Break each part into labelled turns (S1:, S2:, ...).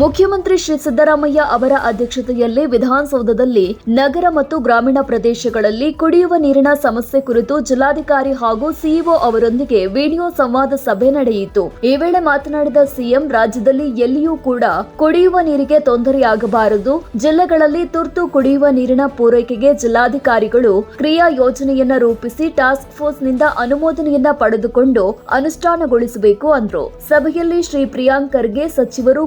S1: ಮುಖ್ಯಮಂತ್ರಿ ಶ್ರೀ ಸಿದ್ದರಾಮಯ್ಯ ಅವರ ಅಧ್ಯಕ್ಷತೆಯಲ್ಲಿ ವಿಧಾನಸೌಧದಲ್ಲಿ ನಗರ ಮತ್ತು ಗ್ರಾಮೀಣ ಪ್ರದೇಶಗಳಲ್ಲಿ ಕುಡಿಯುವ ನೀರಿನ ಸಮಸ್ಯೆ ಕುರಿತು ಜಿಲ್ಲಾಧಿಕಾರಿ ಹಾಗೂ ಸಿಇಒ ಅವರೊಂದಿಗೆ ವಿಡಿಯೋ ಸಂವಾದ ಸಭೆ ನಡೆಯಿತು. ಈ ವೇಳೆ ಮಾತನಾಡಿದ ಸಿಎಂ, ರಾಜ್ಯದಲ್ಲಿ ಎಲ್ಲಿಯೂ ಕೂಡ ಕುಡಿಯುವ ನೀರಿಗೆ ತೊಂದರೆಯಾಗಬಾರದು. ಜಿಲ್ಲೆಗಳಲ್ಲಿ ತುರ್ತು ಕುಡಿಯುವ ನೀರಿನ ಪೂರೈಕೆಗೆ ಜಿಲ್ಲಾಧಿಕಾರಿಗಳು ಕ್ರಿಯಾ ಯೋಜನೆಯನ್ನ ರೂಪಿಸಿ ಟಾಸ್ಕ್ ಫೋರ್ಸ್ನಿಂದ ಅನುಮೋದನೆಯನ್ನ ಪಡೆದುಕೊಂಡು ಅನುಷ್ಠಾನಗೊಳಿಸಬೇಕು ಅಂದ್ರು. ಸಭೆಯಲ್ಲಿ ಶ್ರೀ ಪ್ರಿಯಾಂಕ್ ಖರ್ಗೆ ಸಚಿವರು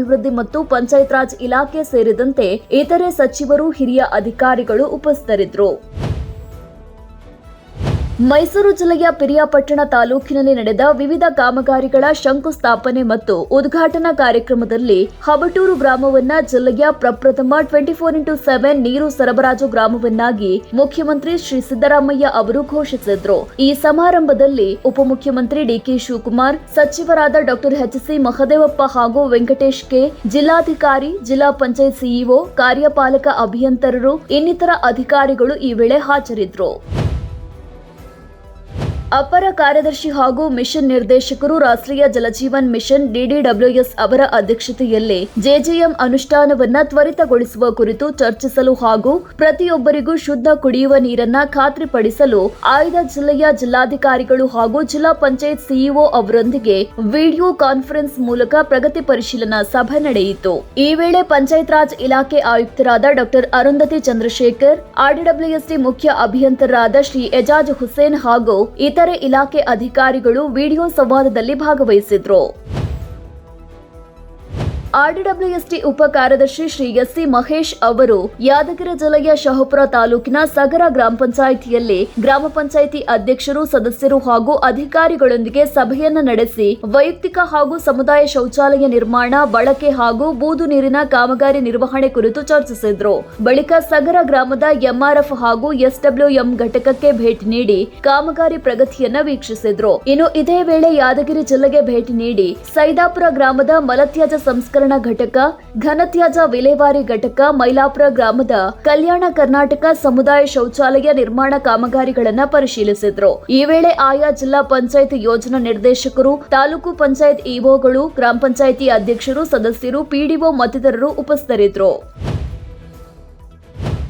S1: ಗ್ರಾಮೀಣಾಭಿವೃದ್ಧಿ ಮತ್ತು ಪಂಚಾಯತ್ ರಾಜ್ ಇಲಾಖೆ ಸೇರಿದಂತೆ ಇತರೆ ಸಚಿವರು ಹಿರಿಯ ಅಧಿಕಾರಿಗಳು ಉಪಸ್ಥಿತರಿದ್ದರು. ಮೈಸೂರು ಜಿಲ್ಲೆಯ ಪಿರಿಯಾಪಟ್ಟಣ ತಾಲೂಕಿನಲ್ಲಿ ನಡೆದ ವಿವಿಧ ಕಾಮಗಾರಿಗಳ ಶಂಕುಸ್ಥಾಪನೆ ಮತ್ತು ಉದ್ಘಾಟನಾ ಕಾರ್ಯಕ್ರಮದಲ್ಲಿ ಹಬಟೂರು ಗ್ರಾಮವನ್ನ ಜಿಲ್ಲೆಯ ಪ್ರಪ್ರಥಮ ಟ್ವೆಂಟಿ ಫೋರ್ ಇಂಟು ಸೆವೆನ್ ನೀರು ಸರಬರಾಜು ಗ್ರಾಮವನ್ನಾಗಿ ಮುಖ್ಯಮಂತ್ರಿ ಶ್ರೀ ಸಿದ್ದರಾಮಯ್ಯ ಅವರು ಘೋಷಿಸಿದ್ರು. ಈ ಸಮಾರಂಭದಲ್ಲಿ ಉಪಮುಖ್ಯಮಂತ್ರಿ ಡಿಕೆ ಶಿವಕುಮಾರ್, ಸಚಿವರಾದ ಡಾಕ್ಟರ್ ಎಚ್ ಸಿ ಮಹದೇವಪ್ಪ ಹಾಗೂ ವೆಂಕಟೇಶ್ ಕೆ. ಜಿಲ್ಲಾಧಿಕಾರಿ, ಜಿಲ್ಲಾ ಪಂಚಾಯತ್ ಸಿಇಒ ಕಾರ್ಯಪಾಲಕ ಅಭಿಯಂತರರು, ಇನ್ನಿತರ ಅಧಿಕಾರಿಗಳು ಈ ವೇಳೆ ಹಾಜರಿದ್ದರು ಅಪರ ಕಾರ್ಯದರ್ಶಿ ಹಾಗೂ ಮಿಷನ್ ನಿರ್ದೇಶಕರು ರಾಷ್ಟ್ರೀಯ ಜಲಜೀವನ್ ಮಿಷನ್ ಡಿಡಿಡಬ್ಲ್ಯೂಎಸ್ ಅವರ ಅಧ್ಯಕ್ಷತೆಯಲ್ಲಿ ಜೆಜೆಎಂ ಅನುಷ್ಠಾನವನ್ನ ತ್ವರಿತಗೊಳಿಸುವ ಕುರಿತು ಚರ್ಚಿಸಲು ಹಾಗೂ ಪ್ರತಿಯೊಬ್ಬರಿಗೂ ಶುದ್ಧ ಕುಡಿಯುವ ನೀರನ್ನ ಖಾತ್ರಿಪಡಿಸಲು ಆಯ್ದ ಜಿಲ್ಲೆಯ ಜಿಲ್ಲಾಧಿಕಾರಿಗಳು ಹಾಗೂ ಜಿಲ್ಲಾ ಪಂಚಾಯತ್ ಸಿಇಒ ಅವರೊಂದಿಗೆ ವಿಡಿಯೋ ಕಾನ್ಫರೆನ್ಸ್ ಮೂಲಕ ಪ್ರಗತಿ ಪರಿಶೀಲನಾ ಸಭೆ ನಡೆಯಿತು. ಈ ವೇಳೆ ಪಂಚಾಯತ್ ರಾಜ್ ಇಲಾಖೆ ಆಯುಕ್ತರಾದ ಡಾಕ್ಟರ್ ಅರುಂಧತಿ ಚಂದ್ರಶೇಖರ್, ಆರ್ಡಿಡಬ್ಲ್ಯೂಎಸ್ಡಿ ಮುಖ್ಯ ಅಭಿಯಂತರರಾದ ಶ್ರೀ ಎಜಾಜ್ ಹುಸೇನ್ ಹಾಗೂ ಇತರೆ ಇಲಾಖೆ ಅಧಿಕಾರಿಗಳು ವಿಡಿಯೋ ಸಂವಾದದಲ್ಲಿ ಭಾಗವಹಿಸಿದ್ರು. ಆರ್ಡಿಡಬ್ಲ್ಯೂಎಸ್ಟಿ ಉಪ ಕಾರ್ಯದರ್ಶಿ ಶ್ರೀ ಎಸ್ ಸಿ ಮಹೇಶ್ ಅವರು ಯಾದಗಿರಿ ಜಿಲ್ಲೆಯ ಶಹಪುರ ತಾಲೂಕಿನ ಸಗರ ಗ್ರಾಮ ಪಂಚಾಯಿತಿಯಲ್ಲಿ ಗ್ರಾಮ ಪಂಚಾಯಿತಿ ಅಧ್ಯಕ್ಷರು, ಸದಸ್ಯರು ಹಾಗೂ ಅಧಿಕಾರಿಗಳೊಂದಿಗೆ ಸಭೆಯನ್ನ ನಡೆಸಿ ವೈಯಕ್ತಿಕ ಹಾಗೂ ಸಮುದಾಯ ಶೌಚಾಲಯ ನಿರ್ಮಾಣ, ಬಳಕೆ ಹಾಗೂ ಬೂದು ನೀರಿನ ಕಾಮಗಾರಿ ನಿರ್ವಹಣೆ ಕುರಿತು ಚರ್ಚಿಸಿದರು. ಬಳಿಕ ಸಗರ ಗ್ರಾಮದ ಎಂಆರ್ಎಫ್ ಹಾಗೂ ಎಸ್ಡಬ್ಲ್ಯೂಎಂ ಘಟಕಕ್ಕೆ ಭೇಟಿ ನೀಡಿ ಕಾಮಗಾರಿ ಪ್ರಗತಿಯನ್ನ ವೀಕ್ಷಿಸಿದ್ರು. ಇನ್ನು ಇದೇ ವೇಳೆ ಯಾದಗಿರಿ ಜಿಲ್ಲೆಗೆ ಭೇಟಿ ನೀಡಿ ಸೈದಾಪುರ ಗ್ರಾಮದ ಮಲತ್ಯಾಜ ಮಲತ್ಯಾಜ್ಯ ಸಂಸ್ಕರಣಾ ಘಟಕ ಘನತ್ಯಾಜ್ಯ ವಿಲೇವಾರಿ ಘಟಕ, ಮೈಲಾಪುರ ಗ್ರಾಮದ ಕಲ್ಯಾಣ ಕರ್ನಾಟಕ ಸಮುದಾಯ ಶೌಚಾಲಯ ನಿರ್ಮಾಣ ಕಾಮಗಾರಿಗಳನ್ನು ಪರಿಶೀಲಿಸಿದ್ರು. ಈ ವೇಳೆ ಆಯಾ ಜಿಲ್ಲಾ ಪಂಚಾಯತ್ ಯೋಜನಾ ನಿರ್ದೇಶಕರು, ತಾಲೂಕು ಪಂಚಾಯತ್ ಇಒಗಳು, ಗ್ರಾಮ ಪಂಚಾಯಿತಿ ಅಧ್ಯಕ್ಷರು, ಸದಸ್ಯರು, ಪಿಡಿಒ ಮತ್ತಿತರರು ಉಪಸ್ಥಿತರಿದ್ದರು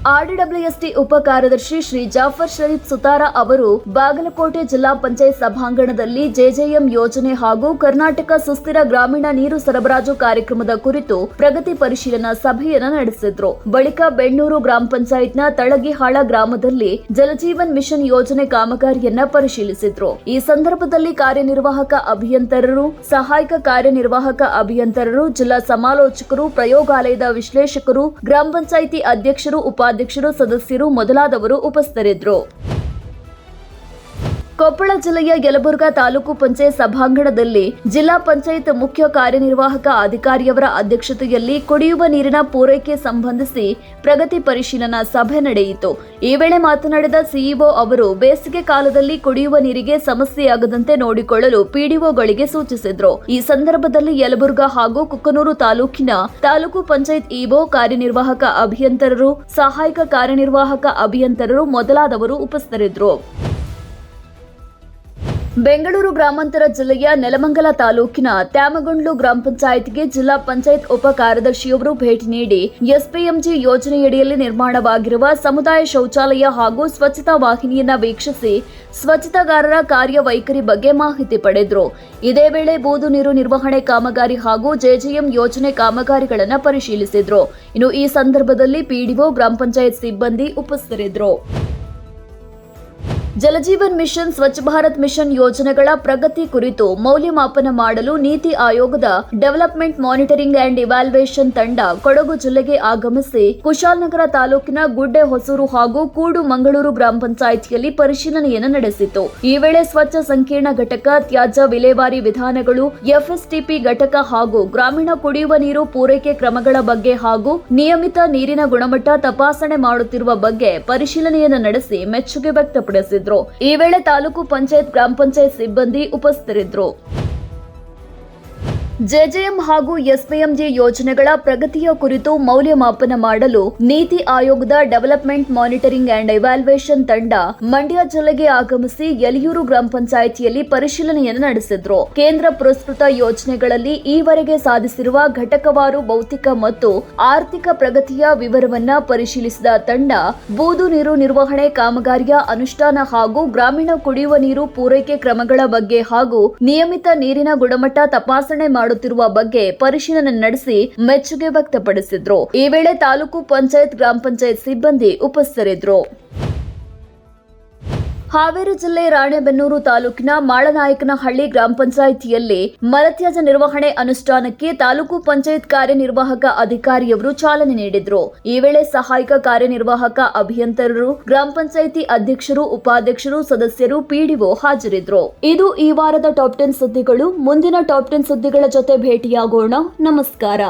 S1: ಆರ್ಡಿಡಬ್ಲ್ಯೂಎಸ್ಟಿ ಉಪ ಕಾರ್ಯದರ್ಶಿ ಶ್ರೀ ಜಾಫರ್ ಶರೀಫ್ ಸುತಾರ ಅವರು ಬಾಗಲಕೋಟೆ ಜಿಲ್ಲಾ ಪಂಚಾಯತ್ ಸಭಾಂಗಣದಲ್ಲಿ ಜೆಜೆಎಂ ಯೋಜನೆ ಹಾಗೂ ಕರ್ನಾಟಕ ಸುಸ್ಥಿರ ಗ್ರಾಮೀಣ ನೀರು ಸರಬರಾಜು ಕಾರ್ಯಕ್ರಮದ ಕುರಿತು ಪ್ರಗತಿ ಪರಿಶೀಲನಾ ಸಭೆಯನ್ನು ನಡೆಸಿದ್ರು. ಬಳಿಕ ಬೆಣ್ಣೂರು ಗ್ರಾಮ ಪಂಚಾಯತ್ನ ತಳಗಿಹಾಳ ಗ್ರಾಮದಲ್ಲಿ ಜಲಜೀವನ್ ಮಿಷನ್ ಯೋಜನೆ ಕಾಮಗಾರಿಯನ್ನ ಪರಿಶೀಲಿಸಿದ್ರು. ಈ ಸಂದರ್ಭದಲ್ಲಿ ಕಾರ್ಯನಿರ್ವಾಹಕ ಅಭಿಯಂತರರು, ಸಹಾಯಕ ಕಾರ್ಯನಿರ್ವಾಹಕ ಅಭಿಯಂತರರು, ಜಿಲ್ಲಾ ಸಮಾಲೋಚಕರು, ಪ್ರಯೋಗಾಲಯದ ವಿಶ್ಲೇಷಕರು, ಗ್ರಾಮ ಪಂಚಾಯಿತಿ ಅಧ್ಯಕ್ಷರು ಉಪಾಧ್ಯಕ್ಷರು ಸದಸ್ಯರು ಮೊದಲಾದವರು ಉಪಸ್ಥಿತರಿದ್ದರು. ಕೊಪ್ಪಳ ಜಿಲ್ಲೆಯ ಯಲಬುರ್ಗಾ ತಾಲೂಕು ಪಂಚಾಯತ್ ಸಭಾಂಗಣದಲ್ಲಿ ಜಿಲ್ಲಾ ಪಂಚಾಯತ್ ಮುಖ್ಯ ಕಾರ್ಯನಿರ್ವಾಹಕ ಅಧಿಕಾರಿಯವರ ಅಧ್ಯಕ್ಷತೆಯಲ್ಲಿ ಕುಡಿಯುವ ನೀರಿನ ಪೂರೈಕೆ ಸಂಬಂಧಿಸಿ ಪ್ರಗತಿ ಪರಿಶೀಲನಾ ಸಭೆ ನಡೆಯಿತು. ಈ ವೇಳೆ ಮಾತನಾಡಿದ ಸಿಇಒ ಅವರು, ಬೇಸಿಗೆ ಕಾಲದಲ್ಲಿ ಕುಡಿಯುವ ನೀರಿಗೆ ಸಮಸ್ಯೆಯಾಗದಂತೆ ನೋಡಿಕೊಳ್ಳಲು ಪಿಡಿಒಗಳಿಗೆ ಸೂಚಿಸಿದ್ರು. ಈ ಸಂದರ್ಭದಲ್ಲಿ ಯಲಬುರ್ಗಾ ಹಾಗೂ ಕುಕ್ಕನೂರು ತಾಲೂಕಿನ ತಾಲೂಕು ಪಂಚಾಯತ್ ಇಒ ಕಾರ್ಯನಿರ್ವಾಹಕ ಅಭಿಯಂತರರು, ಸಹಾಯಕ ಕಾರ್ಯನಿರ್ವಾಹಕ ಅಭಿಯಂತರರು ಮೊದಲಾದವರು ಉಪಸ್ಥಿತರಿದ್ದರು. ಬೆಂಗಳೂರು ಗ್ರಾಮಾಂತರ ಜಿಲ್ಲೆಯ ನೆಲಮಂಗಲ ತಾಲೂಕಿನ ತ್ಯಾಮಗೊಂಡ್ಲು ಗ್ರಾಮ ಪಂಚಾಯತ್ಗೆ ಜಿಲ್ಲಾ ಪಂಚಾಯತ್ ಉಪ ಕಾರ್ಯದರ್ಶಿಯೊಬ್ಬರು ಭೇಟಿ ನೀಡಿ ಎಸ್ಪಿಎಂಜಿ ಯೋಜನೆಯಡಿಯಲ್ಲಿ ನಿರ್ಮಾಣವಾಗಿರುವ ಸಮುದಾಯ ಶೌಚಾಲಯ ಹಾಗೂ ಸ್ವಚ್ಛತಾ ವಾಹಿನಿಯನ್ನ ವೀಕ್ಷಿಸಿ ಸ್ವಚ್ಛತಾಗಾರರ ಕಾರ್ಯವೈಖರಿ ಬಗ್ಗೆ ಮಾಹಿತಿ ಪಡೆದರು. ಇದೇ ವೇಳೆ ಬೂದು ನೀರು ನಿರ್ವಹಣೆ ಕಾಮಗಾರಿ ಹಾಗೂ ಜೆಜೆಎಂ ಯೋಜನೆ ಕಾಮಗಾರಿಗಳನ್ನು ಪರಿಶೀಲಿಸಿದ್ರು. ಇನ್ನು ಈ ಸಂದರ್ಭದಲ್ಲಿ ಪಿಡಿಒ ಗ್ರಾಮ ಪಂಚಾಯತ್ ಸಿಬ್ಬಂದಿ ಉಪಸ್ಥಿತರಿದ್ದರು ಜಲಜೀವನ್ ಮಿಷನ್, ಸ್ವಚ್ಛ ಭಾರತ್ ಮಿಷನ್ ಯೋಜನೆಗಳ ಪ್ರಗತಿ ಕುರಿತು ಮೌಲ್ಯಮಾಪನ ಮಾಡಲು ನೀತಿ ಆಯೋಗದ ಡೆವಲಪ್ಮೆಂಟ್ ಮಾನಿಟರಿಂಗ್ ಅಂಡ್ ಇವ್ಯಾಲ್ಯೂಯೇಷನ್ ತಂಡ ಕೊಡಗು ಜಿಲ್ಲೆಗೆ ಆಗಮಿಸಿ ಕುಶಾಲನಗರ ತಾಲೂಕಿನ ಗುಡ್ಡೆ, ಹೊಸೂರು ಹಾಗೂ ಕೂಡು, ಮಂಗಳೂರು ಗ್ರಾಮ ಪಂಚಾಯಿತಿಯಲ್ಲಿ ಪರಿಶೀಲನೆಯನ್ನು ನಡೆಸಿತು. ಈ ವೇಳೆ ಸ್ವಚ್ಛ ಸಂಕೀರ್ಣ ಘಟಕ, ತ್ಯಾಜ್ಯ ವಿಲೇವಾರಿ ವಿಧಾನಗಳು, ಎಫ್ಎಸ್ಟಿಪಿ ಘಟಕ ಹಾಗೂ ಗ್ರಾಮೀಣ ಕುಡಿಯುವ ನೀರು ಪೂರೈಕೆ ಕ್ರಮಗಳ ಬಗ್ಗೆ ಹಾಗೂ ನಿಯಮಿತ ನೀರಿನ ಗುಣಮಟ್ಟ ತಪಾಸಣೆ ಮಾಡುತ್ತಿರುವ ಬಗ್ಗೆ ಪರಿಶೀಲನೆಯನ್ನು ನಡೆಸಿ ಮೆಚ್ಚುಗೆ ವ್ಯಕ್ತಪಡಿಸಿದ್ರು. ಈ ವೇಳೆ ತಾಲೂಕು ಪಂಚಾಯತ್ ಗ್ರಾಮ ಪಂಚಾಯತ್ ಸಿಬ್ಬಂದಿ ಉಪಸ್ಥಿತರಿದ್ದರು ಜೆಜೆಎಂ ಹಾಗೂ ಎಸ್ಪಿಎಂಜಿ ಯೋಜನೆಗಳ ಪ್ರಗತಿಯ ಕುರಿತು ಮೌಲ್ಯಮಾಪನ ಮಾಡಲು ನೀತಿ ಆಯೋಗದ ಡೆವಲಪ್ಮೆಂಟ್ ಮಾನಿಟರಿಂಗ್ ಅಂಡ್ ಎವ್ಯಾಲ್ಯೂಯೇಷನ್ ತಂಡ ಮಂಡ್ಯ ಜಿಲ್ಲೆಗೆ ಆಗಮಿಸಿ ಯಲಿಯೂರು ಗ್ರಾಮ ಪಂಚಾಯಿತಿಯಲ್ಲಿ ಪರಿಶೀಲನೆಯನ್ನು ನಡೆಸಿದ್ರು. ಕೇಂದ್ರ ಪುರಸ್ಕೃತ ಯೋಜನೆಗಳಲ್ಲಿ ಈವರೆಗೆ ಸಾಧಿಸಿರುವ ಘಟಕವಾರು ಭೌತಿಕ ಮತ್ತು ಆರ್ಥಿಕ ಪ್ರಗತಿಯ ವಿವರವನ್ನ ಪರಿಶೀಲಿಸಿದ ತಂಡ ಬೂದು ನೀರು ನಿರ್ವಹಣೆ ಕಾಮಗಾರಿಯ ಅನುಷ್ಠಾನ ಹಾಗೂ ಗ್ರಾಮೀಣ ಕುಡಿಯುವ ನೀರು ಪೂರೈಕೆ ಕ್ರಮಗಳ ಬಗ್ಗೆ ಹಾಗೂ ನಿಯಮಿತ ನೀರಿನ ಗುಣಮಟ್ಟ ತಪಾಸಣೆ ಮಾಡುತ್ತಿರುವ ಬಗ್ಗೆ ಪರಿಶೀಲನೆ ನಡೆಸಿ ಮೆಚ್ಚುಗೆ ವ್ಯಕ್ತಪಡಿಸಿದ್ರು. ಈ ವೇಳೆ ತಾಲೂಕು ಪಂಚಾಯತ್ ಗ್ರಾಮ ಪಂಚಾಯತ್ ಸಿಬ್ಬಂದಿ ಉಪಸ್ಥಿತರಿದ್ದರು. ಹಾವೇರಿ ಜಿಲ್ಲೆ ರಾಣೆಬೆನ್ನೂರು ತಾಲೂಕಿನ ಮಾಳನಾಯಕನಹಳ್ಳಿ ಗ್ರಾಮ ಪಂಚಾಯಿತಿಯಲ್ಲಿ ಮಲತ್ಯಾಜ್ಯ ನಿರ್ವಹಣೆ ಅನುಷ್ಠಾನಕ್ಕೆ ತಾಲೂಕು ಪಂಚಾಯತ್ ಕಾರ್ಯನಿರ್ವಾಹಕ ಅಧಿಕಾರಿಯವರು ಚಾಲನೆ ನೀಡಿದ್ರು. ಈ ವೇಳೆ ಸಹಾಯಕ ಕಾರ್ಯನಿರ್ವಾಹಕ ಅಭಿಯಂತರರು, ಗ್ರಾಮ ಪಂಚಾಯಿತಿ ಅಧ್ಯಕ್ಷರು, ಉಪಾಧ್ಯಕ್ಷರು, ಸದಸ್ಯರು, ಪಿಡಿಒ ಹಾಜರಿದ್ರು. ಇದು ಈ ವಾರದ ಟಾಪ್ ಟೆನ್ ಸುದ್ದಿಗಳು. ಮುಂದಿನ ಟಾಪ್ ಟೆನ್ ಸುದ್ದಿಗಳ ಜೊತೆ ಭೇಟಿಯಾಗೋಣ. ನಮಸ್ಕಾರ.